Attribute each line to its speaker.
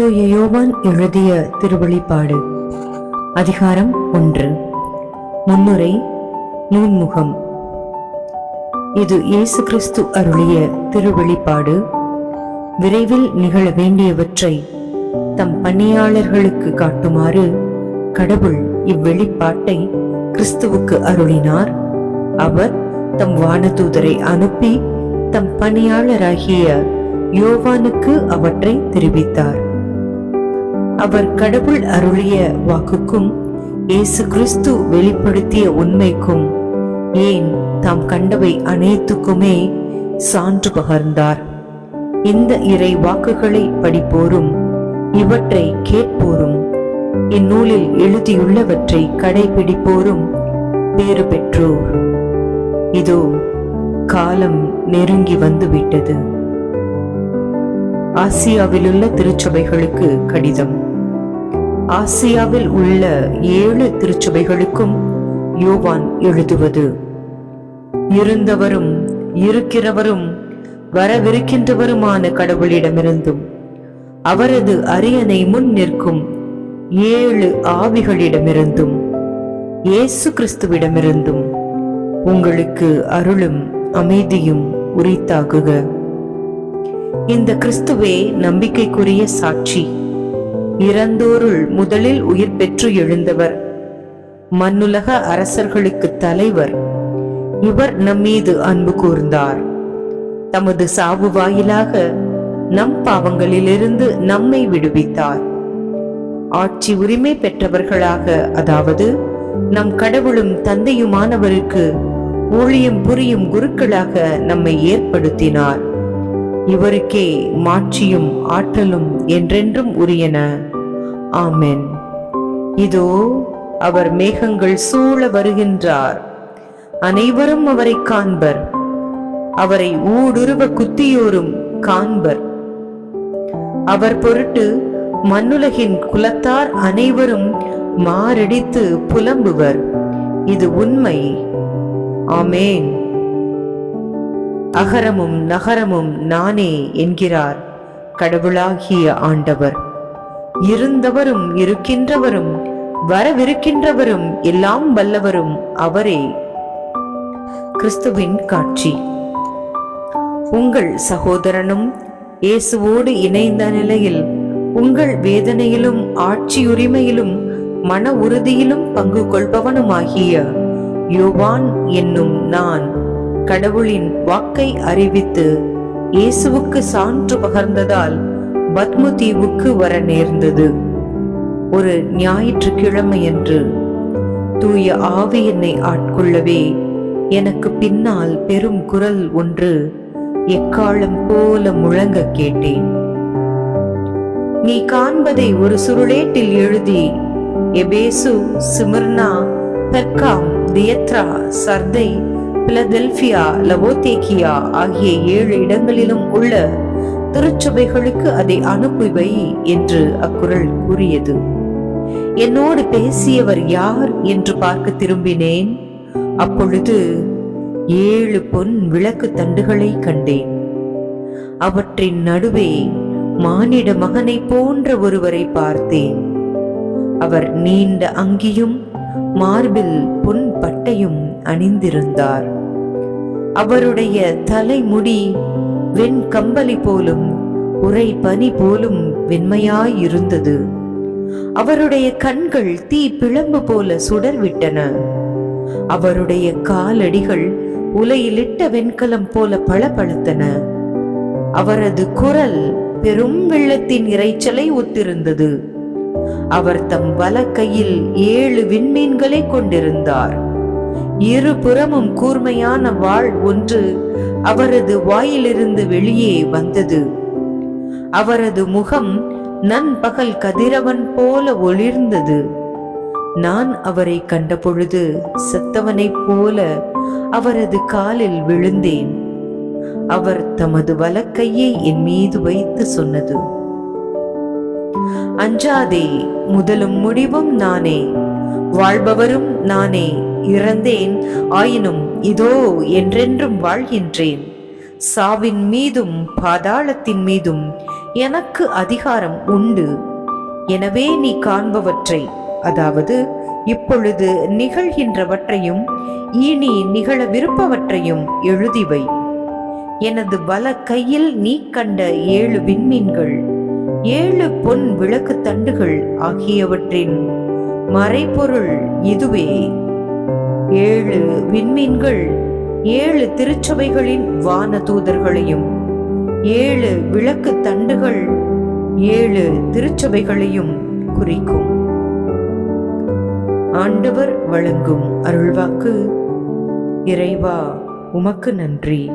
Speaker 1: தூய யோவான் எழுதிய திருவழிப்பாடு அதிகாரம் ஒன்று. முன்னுரை நூன்முகம் இது இயேசு கிறிஸ்து அருளிய திருவெளிப்பாடு விரைவில் நிகழ வேண்டியவற்றை தம் பணியாளர்களுக்கு காட்டுமாறு கடவுள் இவ்வெளிப்பாட்டை கிறிஸ்துவுக்கு அருளினார். அவர் தம் வானதூதரை அனுப்பி தம் பணியாளராகிய யோவானுக்கு அவற்றை தெரிவித்தார். அவர் கடவுள் அருளிய வாக்குக்கும் இயேசு கிறிஸ்து வெளிப்படுத்திய உண்மைக்கும் ஏன் தாம் கண்டவை அனைத்துக்குமே சான்று பகர்ந்தார். இந்த இறை வாக்குகளை படிப்போரும் இவற்றை கேட்போரும் இந்நூலில் எழுதியுள்ளவற்றை கடைபிடிப்போரும் பேறு பெற்றோர். இதோ காலம் நெருங்கி வந்துவிட்டது. ஆசியாவிலுள்ள திருச்சபைகளுக்கு கடிதம். ஆசியாவில் உள்ள ஏழு திருச்சபைகளுக்கும் யோவான் எழுதுவது. இருந்தவரும் இருக்கிறவரும் வரவிருக்கின்றவருமான கடவுளிடமிருந்தும் அவரது அரியணை முன் நிற்கும் ஏழு ஆவிகளிடமிருந்தும் இயேசு கிறிஸ்துவிடமிருந்தும் உங்களுக்கு அருளும் அமைதியும் உரித்தாகுக. இந்த கிறிஸ்துவே நம்பிக்கைக்குரிய சாட்சி. இறந்தோருள் முதலில் உயிர் பெற்று எழுந்தவர். மண்ணுலக அரசர்களுக்கு தலைவர். இவர் நம்மீது அன்பு கூர்ந்தார். தமது சாவு வாயிலாக நம் பாவங்களிலிருந்து நம்மை விடுவித்தார். ஆட்சி உரிமை பெற்றவர்களாக அதாவது நம் கடவுளும் தந்தையுமானவருக்கு ஊழியம் புரியும் குருக்களாக நம்மை ஏற்படுத்தினார். இவருக்கே மாட்சியும் ஆற்றலும் என்றென்றும் உரியன. ஆமென். இதோ அவர் மேகங்கள் சூழ வருகின்றார். அனைவரும் அவரை காண்பர். அவரை ஊடுருவ குத்தியோரும் காண்பர். அவர் பொருட்டு மண்ணுலகின் குலத்தார் அனைவரும் மாரடித்து புலம்புவர். இது உண்மை. ஆமேன். அகரமும் நகரமும் நானே என்கிறார் கடவுளாகிய ஆண்டவர். இருந்தவரும் இருக்கின்றவரும் வரவிருக்கின்றவரும் எல்லாம் வல்லவரும் அவரே. கிறிஸ்துவின் காட்சி. உங்கள் சகோதரனும் இயேசுவோடு இணைந்த நிலையில் உங்கள் வேதனையிலும் ஆட்சியுரிமையிலும் மன உறுதியிலும் பங்கு கொள்பவனுமாகிய யோவான் என்னும் நான் கடவுளின் வாக்கை அறிவித்து இயேசுவுக்கு சான்று பகர்ந்ததால் பத்மு தீவுக்கு வர நேர்ந்தது. ஒரு ஞாயிற்றுக்கிழமையன்று தூய ஆவி என்னை ஆட்கொள்ளவே எனக்கு பின்னால் பெரும் குரல் ஒன்று எக்காலம் போல முழங்க கேட்டேன். நீ காண்பதை ஒரு சுருளேட்டில் எழுதி Ephesus Smyrna Pergamum Thyatira Sardis Philadelphia Laodicea ஆகிய ஏழு இடங்களிலும் உள்ள திருச்சபைகளுக்கு அதை அனுப்புவை என்று அக்குரல் கூறியது. என்னோடு பேசியவர் யார் என்று பார்க்க திரும்பினேன். அப்பொழுது ஏழு பொன் விளக்கு தண்டுகளை கண்டேன். அவற்றின் நடுவே மானிட மகனை போன்ற ஒருவரை பார்த்தேன். அவர் நீண்ட அங்கியும் மார்பில் பொன் பட்டையும் அணிந்திருந்தார். அவருடைய தலைமுடி வெண் கம்பளி போலும் உரை பனி போலும் வெண்மையாயிருந்தது அவருடைய கண்கள் தீ பிளம்பு போல சுடர்விட்டன. அவருடைய காலடிகள் உலையிலிட்ட வெண்கலம் போல பளபளத்தன. அவரது குரல் பெரும் வெள்ளத்தின் இறைச்சலை ஒத்திருந்தது. அவர் தம் வலக்கையில் ஏழு விண்மீன்களை கொண்டிருந்தார். இருபுறமும் கூர்மையான வாள் ஒன்று அவரது வாயிலிருந்து வெளியே வந்தது. அவரது முகம் நண்பகல் கதிரவன் போல ஒளிர்ந்தது. நான் அவரை கண்டபொழுது செத்தவனைப் போல அவரது காலில் விழுந்தேன். அவர் தமது வலக்கையை என் மீது வைத்து சொன்னது. அஞ்சாதே முதலும் முடிவும் நானே. வாழ்பவரும் நானே. இறந்தேன். ஆயினும் இதோ என்றென்றும் வாழ்கின்றேன். சாவின் மீதும் பாதாளத்தின் மீதும் எனக்கு அதிகாரம் உண்டு. எனவே நீ காண்பவற்றை அதாவது இப்பொழுது நிகழ்கின்றவற்றையும் இனி நிகழவிருப்பவற்றையும் எழுதிவை எனது வல கையில் நீ கண்ட ஏழு விண்மீன்கள் ஏழு பொன் விளக்கு தண்டுகள் ஆகியவற்றின் மறைபொருள் இதுவே. ஏழு விண்மீன்கள் ஏழு திருச்சபைகளின் வான தூதர்களையும் ஏழு விளக்கு தண்டுகள் ஏழு திருச்சபைகளையும் குறிக்கும். ஆண்டவர் வழங்கும் அருள்வாக்கு இறைவா உமக்கு நன்றி.